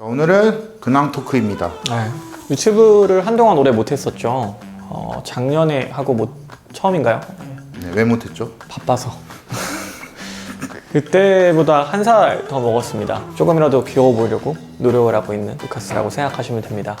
자, 오늘은 근황 토크입니다. 네. 유튜브를 한동안 오래 못했었죠. 어, 작년에 하고 못 처음인가요? 네, 왜 못했죠? 바빠서. 그때보다 한 살 더 먹었습니다. 조금이라도 귀여워 보이려고 노력을 하고 있는 루카스라고 생각하시면 됩니다.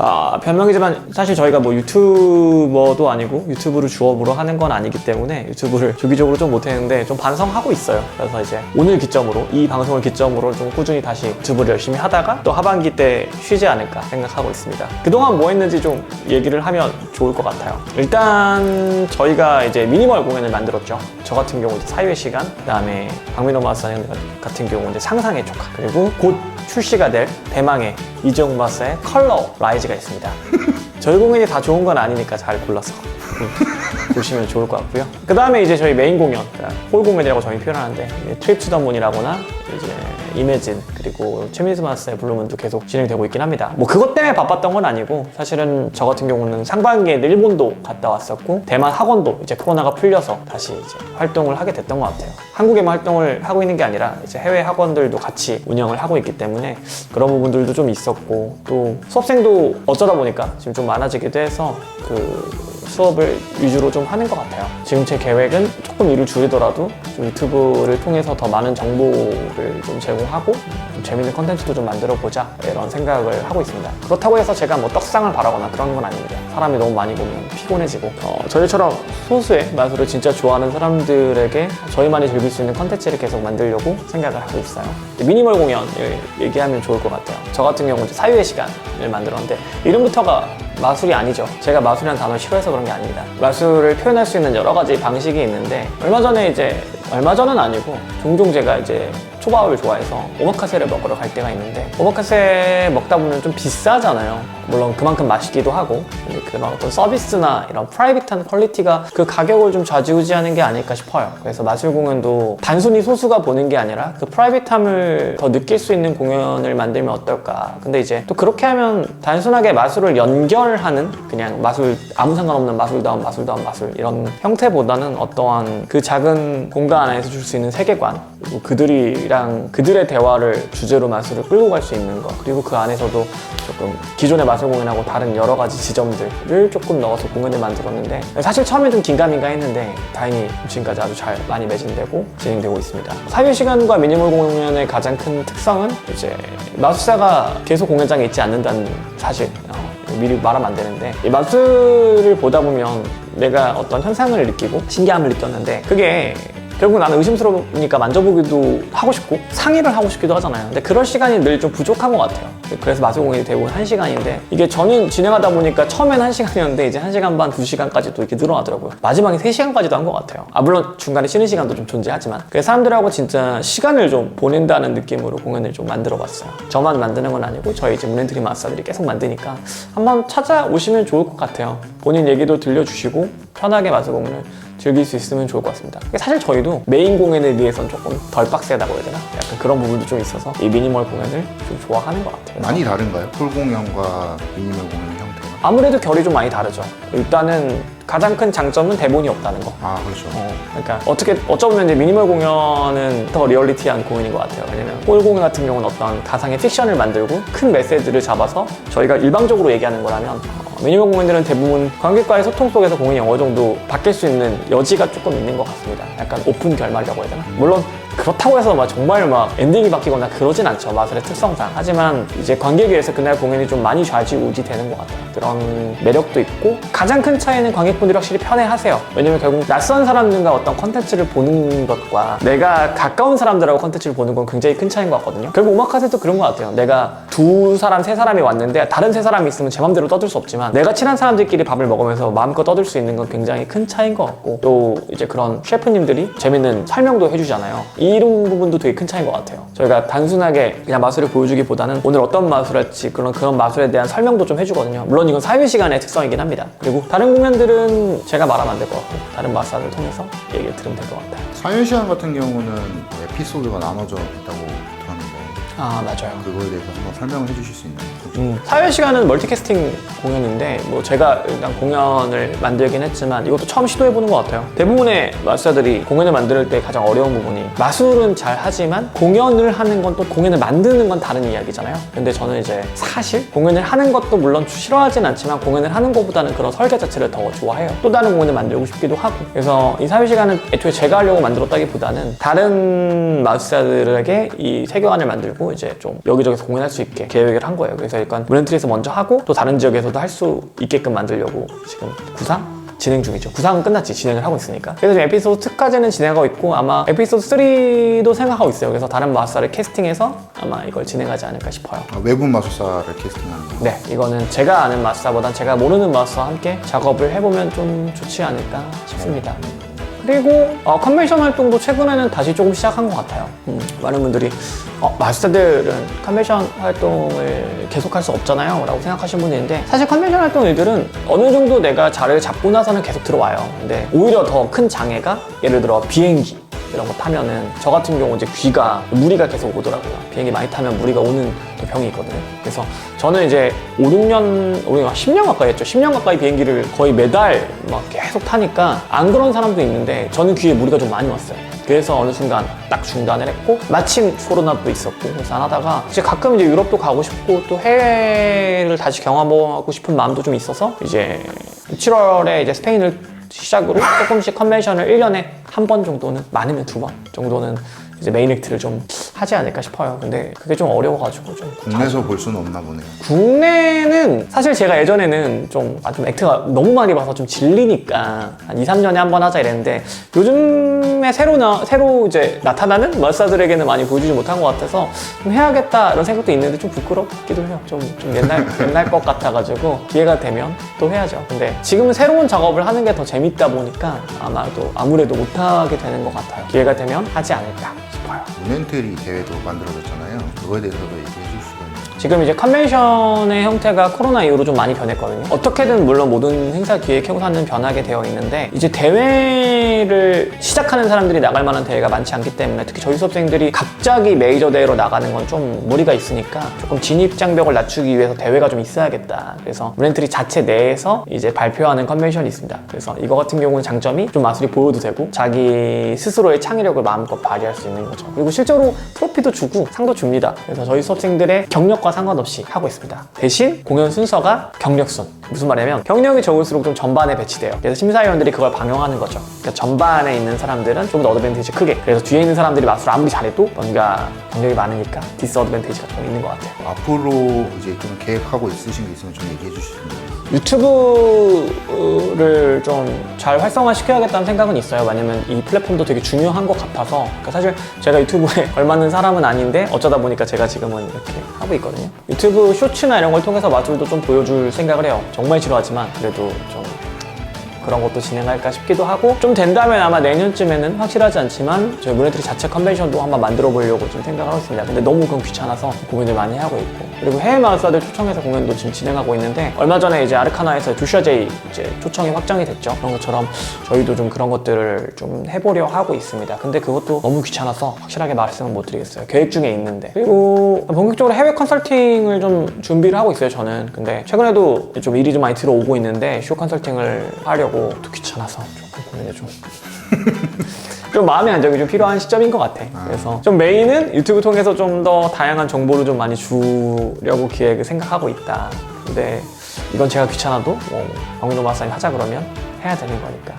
아, 변명이지만 사실 저희가 뭐 유튜버도 아니고 유튜브를 주업으로 하는 건 아니기 때문에 유튜브를 주기적으로 좀 못했는데 좀 반성하고 있어요. 그래서 이제 오늘 기점으로 이 방송을 기점으로 좀 꾸준히 다시 유튜브를 열심히 하다가 또 하반기 때 쉬지 않을까 생각하고 있습니다. 그동안 뭐 했는지 좀 얘기를 하면 좋을 것 같아요. 일단 저희가 이제 미니멀 공연을 만들었죠. 저 같은 경우 이제 사유의 시간, 그다음에 박민호 마스터 같은 경우 이제 상상의 조카, 그리고 곧 출시가 될 대망의 이재용 마스의 컬러 라이즈가 있습니다. 저희 공연이 다 좋은 건 아니니까 잘 골라서 음, 보시면 좋을 것 같고요. 그 다음에 이제 저희 메인 공연, 홀 공연이라고 저희 표현하는데 트립 투더 문이라거나 이제 이매진 그리고 최민수 마스의 블루문도 계속 진행되고 있긴 합니다. 뭐 그것 때문에 바빴던 건 아니고 사실은 저 같은 경우는 상반기에 일본도 갔다 왔었고 대만 학원도 이제 코로나가 풀려서 다시 이제 활동을 하게 됐던 것 같아요. 한국에만 활동을 하고 있는 게 아니라 이제 해외 학원들도 같이 운영을 하고 있기 때문에 그런 부분들도 좀 있었고 또 수업생도 어쩌다 보니까 지금 좀 많아지기도 해서 그 수업을 위주로 좀 하는 것 같아요. 지금 제 계획은 조금 일을 줄이더라도 좀 유튜브를 통해서 더 많은 정보를 좀 제공하고 좀 재밌는 컨텐츠도 좀 만들어 보자 이런 생각을 하고 있습니다. 그렇다고 해서 제가 뭐 떡상을 바라거나 그런 건 아닙니다. 사람이 너무 많이 보면 피곤해지고 어, 저희처럼 소수의 마술을 진짜 좋아하는 사람들에게 저희만이 즐길 수 있는 컨텐츠를 계속 만들려고 생각을 하고 있어요. 미니멀 공연을 얘기하면 좋을 것 같아요. 저 같은 경우 이제 사유의 시간을 만들었는데 이름부터가 마술이 아니죠. 제가 마술이라는 단어 싫어해서 그런 게 아닙니다. 마술을 표현할 수 있는 여러 가지 방식이 있는데 얼마 전에 이제 얼마 전은 아니고 종종 제가 이제 초밥을 좋아해서 오마카세를 먹으러 갈 때가 있는데 오마카세 먹다 보면 좀 비싸잖아요. 물론 그만큼 맛있기도 하고 근데 그런 어떤 서비스나 이런 프라이빗한 퀄리티가 그 가격을 좀 좌지우지하는 게 아닐까 싶어요. 그래서 마술 공연도 단순히 소수가 보는 게 아니라 그 프라이빗함을 더 느낄 수 있는 공연을 만들면 어떨까. 근데 이제 또 그렇게 하면 단순하게 마술을 연결하는 그냥 마술 아무 상관없는 마술다운 마술다운 마술 이런 형태보다는 어떠한 그 작은 공간 안에서 줄 수 있는 세계관 그리고 그들이랑 그들의 대화를 주제로 마술을 끌고 갈 수 있는 거 그리고 그 안에서도 조금 기존의 마술 공연하고 다른 여러 가지 지점들을 조금 넣어서 공연을 만들었는데 사실 처음에 좀 긴가민가 했는데 다행히 지금까지 아주 잘 많이 매진되고 진행되고 있습니다. 사유 시간과 미니멀 공연의 가장 큰 특성은 이제 마술사가 계속 공연장에 있지 않는다는 사실 어, 미리 말하면 안 되는데 이 마술을 보다 보면 내가 어떤 현상을 느끼고 신기함을 느꼈는데 그게 결국 나는 의심스러우니까 만져보기도 하고 싶고 상의를 하고 싶기도 하잖아요. 근데 그럴 시간이 늘 좀 부족한 것 같아요. 그래서 마술 공연이 대부분 1시간인데 이게 저는 진행하다 보니까 처음엔 1시간이었는데 이제 1시간 반, 2시간까지도 이렇게 늘어나더라고요. 마지막에 3시간까지도 한 것 같아요. 아 물론 중간에 쉬는 시간도 좀 존재하지만 그래서 사람들하고 진짜 시간을 좀 보낸다는 느낌으로 공연을 좀 만들어 봤어요. 저만 만드는 건 아니고 저희 이제 문엔트리 마스터들이 계속 만드니까 한번 찾아오시면 좋을 것 같아요. 본인 얘기도 들려주시고 편하게 마술 공연을 즐길 수 있으면 좋을 것 같습니다. 사실 저희도 메인 공연에 비해서는 조금 덜 빡세다고 해야 되나? 약간 그런 부분도 좀 있어서 이 미니멀 공연을 좀 좋아하는 것 같아요. 많이 다른가요? 풀 공연과 미니멀 공연의 형태가? 아무래도 결이 좀 많이 다르죠. 일단은 가장 큰 장점은 대본이 없다는 거. 아 그렇죠. 어, 그러니까 어떻게 어쩌면 이제 미니멀 공연은 더 리얼리티한 공연인 것 같아요. 왜냐면 홀 공연 같은 경우는 어떤 가상의 픽션을 만들고 큰 메시지를 잡아서 저희가 일방적으로 얘기하는 거라면 어, 미니멀 공연들은 대부분 관객과의 소통 속에서 공연이 어느 정도 바뀔 수 있는 여지가 조금 있는 것 같습니다. 약간 오픈 결말이라고 해야 되나? 물론 그렇다고 해서 막 정말 막 엔딩이 바뀌거나 그러진 않죠. 마술의 특성상. 하지만 이제 관객에 의해서 그날 공연이 좀 많이 좌지우지 되는 것 같아요. 그런 매력도 있고 가장 큰 차이는 관객분들이 확실히 편해하세요. 왜냐면 결국 낯선 사람들과 어떤 컨텐츠를 보는 것과 내가 가까운 사람들하고 컨텐츠를 보는 건 굉장히 큰 차이인 것 같거든요. 결국 오마카세도 그런 것 같아요. 내가 두 사람 세 사람이 왔는데 다른 세 사람이 있으면 제 맘대로 떠들 수 없지만 내가 친한 사람들끼리 밥을 먹으면서 마음껏 떠들 수 있는 건 굉장히 큰 차이인 것 같고 또 이제 그런 셰프님들이 재밌는 설명도 해주잖아요 이런 부분도 되게 큰 차이인 것 같아요. 저희가 단순하게 그냥 마술을 보여주기보다는 오늘 어떤 마술 할지 그런 그런 마술에 대한 설명도 좀 해주거든요. 물론 이건 사회 시간의 특성이긴 합니다. 그리고 다른 공연들은 제가 말하면 안 될 것 같고 다른 마술을 통해서 얘기를 들으면 될 것 같아요. 사연 시간 같은 경우는 에피소드가 나눠져 있다고 들었는데 아 맞아요. 그거에 대해서 한번 설명을 해주실 수 있나요? 음, 사회 시간은 멀티캐스팅 공연인데 뭐 제가 일단 공연을 만들긴 했지만 이것도 처음 시도해보는 것 같아요. 대부분의 마술사들이 공연을 만들 때 가장 어려운 부분이 마술은 잘 하지만 공연을 하는 건 또 공연을 만드는 건 다른 이야기잖아요. 근데 저는 이제 사실 공연을 하는 것도 물론 싫어하진 않지만 공연을 하는 것보다는 그런 설계 자체를 더 좋아해요. 또 다른 공연을 만들고 싶기도 하고. 그래서 이 사회 시간은 애초에 제가 하려고 만들었다기보다는 다른 마술사들에게 이 세계관을 만들고 이제 좀 여기저기서 공연할 수 있게 계획을 한 거예요. 그래서 일단 브랜트리에서 먼저 하고 또 다른 지역에서도 할 수 있게끔 만들려고 지금 구상? 진행 중이죠. 구상은 끝났지. 진행을 하고 있으니까. 그래서 지금 에피소드 2까지는 진행하고 있고 아마 에피소드 3도 생각하고 있어요. 그래서 다른 마술사를 캐스팅해서 아마 이걸 진행하지 않을까 싶어요. 아, 외부 마술사를 캐스팅하는 거. 네, 이거는 제가 아는 마술사보단 제가 모르는 마술사와 함께 작업을 해보면 좀 좋지 않을까 싶습니다. 그리고 어, 컨벤션 활동도 최근에는 다시 조금 시작한 것 같아요. 음, 많은 분들이 어, 마술사들은 컨벤션 활동을 계속할 수 없잖아요 라고 생각하시는 분이 있는데 사실 컨벤션 활동 일들은 어느 정도 내가 자리를 잡고 나서는 계속 들어와요. 근데 오히려 더 큰 장애가 예를 들어 비행기 이런 거 타면은 저 같은 경우 이제 귀가 무리가 계속 오더라고요. 비행기 많이 타면 무리가 오는 또 병이 있거든요. 그래서 저는 이제 5, 6년, 5, 6년, 10년 가까이 했죠. 10년 가까이 비행기를 거의 매달 막 계속 타니까 안 그런 사람도 있는데 저는 귀에 무리가 좀 많이 왔어요. 그래서 어느 순간 딱 중단을 했고 마침 코로나도 있었고 그래서 안 하다가 이제 가끔 이제 유럽도 가고 싶고 또 해외를 다시 경험하고 싶은 마음도 좀 있어서 이제 7월에 이제 스페인을 시작으로 조금씩 컨벤션을 1년에 한 번 정도는 많으면 두 번 정도는 이제 메인 액트를 좀 하지 않을까 싶어요. 근데 그게 좀 어려워가지고 좀 국내에서 볼 수는 없나 보네요. 국내는 사실 제가 예전에는 좀, 아, 좀 액트가 너무 많이 봐서 좀 질리니까 한 2, 3년에 한 번 하자 이랬는데 요즘에 새로 나, 새로 이제 나타나는 마술사들에게는 많이 보여주지 못한 것 같아서 좀 해야겠다 이런 생각도 있는데 좀 부끄럽기도 해요. 좀, 좀 옛날, 옛날 것 같아가지고 기회가 되면 또 해야죠. 근데 지금은 새로운 작업을 하는 게 더 재밌다 보니까 아마도 아무래도 못하게 되는 것 같아요. 기회가 되면 하지 않을까 싶어요. 모멘트리 대회도 만들어졌잖아요. 그거에 대해서도 얘기해 줄 수가 있나요? 지금 이제 컨벤션의 형태가 코로나 이후로 좀 많이 변했거든요. 어떻게든 물론 모든 행사 기획 행사는 변하게 되어 있는데 이제 대회를 시작하는 사람들이 나갈 만한 대회가 많지 않기 때문에 특히 저희 수업생들이 갑자기 메이저 대회로 나가는 건 좀 무리가 있으니까 조금 진입 장벽을 낮추기 위해서 대회가 좀 있어야겠다. 그래서 브랜트리 자체 내에서 이제 발표하는 컨벤션이 있습니다. 그래서 이거 같은 경우는 장점이 좀 마술이 보여도 되고 자기 스스로의 창의력을 마음껏 발휘할 수 있는 거죠. 그리고 실제로 트로피도 주고 상도 줍니다. 그래서 저희 수업생들의 경력과 상관없이 하고 있습니다. 대신 공연 순서가 경력순. 무슨 말이냐면 경력이 적을수록 좀 전반에 배치돼요. 그래서 심사위원들이 그걸 방영하는 거죠. 그러니까 전반에 있는 사람들은 좀 더 어드밴티지 크게. 그래서 뒤에 있는 사람들이 마술 아무리 잘해도 뭔가 경력이 많으니까 디스어드밴티지가 좀 있는 것 같아요. 앞으로 이제 좀 계획하고 있으신 게 있으면 좀 얘기해 있나요? 유튜브를 좀 잘 활성화 시켜야겠다는 생각은 있어요. 왜냐면 이 플랫폼도 되게 중요한 것 같아서. 그러니까 사실 제가 유튜브에 걸맞는 사람은 아닌데 어쩌다 보니까 제가 지금은 이렇게 하고 있거든요. 유튜브 쇼츠나 이런 걸 통해서 마술도 좀 보여줄 생각을 해요. 정말 싫어하지만 그래도 좀 그런 것도 진행할까 싶기도 하고 좀 된다면 아마 내년쯤에는 확실하지 않지만 저희 모네트리 자체 컨벤션도 한번 만들어 보려고 좀 생각을 하고 있습니다. 근데 너무 그건 귀찮아서 고민을 많이 하고 있고 그리고 해외 마술사들 초청해서 공연도 지금 진행하고 있는데 얼마 전에 이제 아르카나에서 조슈아 제이 이제 초청이 확정이 됐죠. 그런 것처럼 저희도 좀 그런 것들을 좀 해보려 하고 있습니다. 근데 그것도 너무 귀찮아서 확실하게 말씀은 못 드리겠어요. 계획 중에 있는데 그리고 본격적으로 해외 컨설팅을 좀 준비를 하고 있어요. 저는 근데 최근에도 좀 일이 좀 많이 들어오고 있는데 쇼 컨설팅을 하려고 또 귀찮아서 조금 고민을 좀. 좀 마음의 안정이 좀 필요한 시점인 것 같아. 그래서 좀 메인은 유튜브 통해서 좀 더 다양한 정보를 좀 많이 주려고 기획을 생각하고 있다. 근데 이건 제가 귀찮아도 뭐 강민호 마사님 하자 그러면 해야 되는 거니까.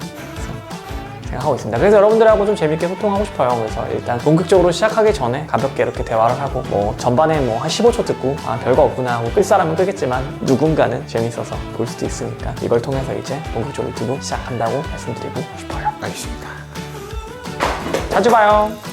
생각하고 있습니다. 그래서 여러분들하고 좀 재밌게 소통하고 싶어요. 그래서 일단 본격적으로 시작하기 전에 가볍게 이렇게 대화를 하고 뭐 전반에 뭐 한 15초 듣고 아 별거 없구나 하고 끌 사람은 끄겠지만 누군가는 재밌어서 볼 수도 있으니까 이걸 통해서 이제 본격적으로 유튜브 시작한다고 말씀드리고 싶어요. 알겠습니다. 자주 봐요.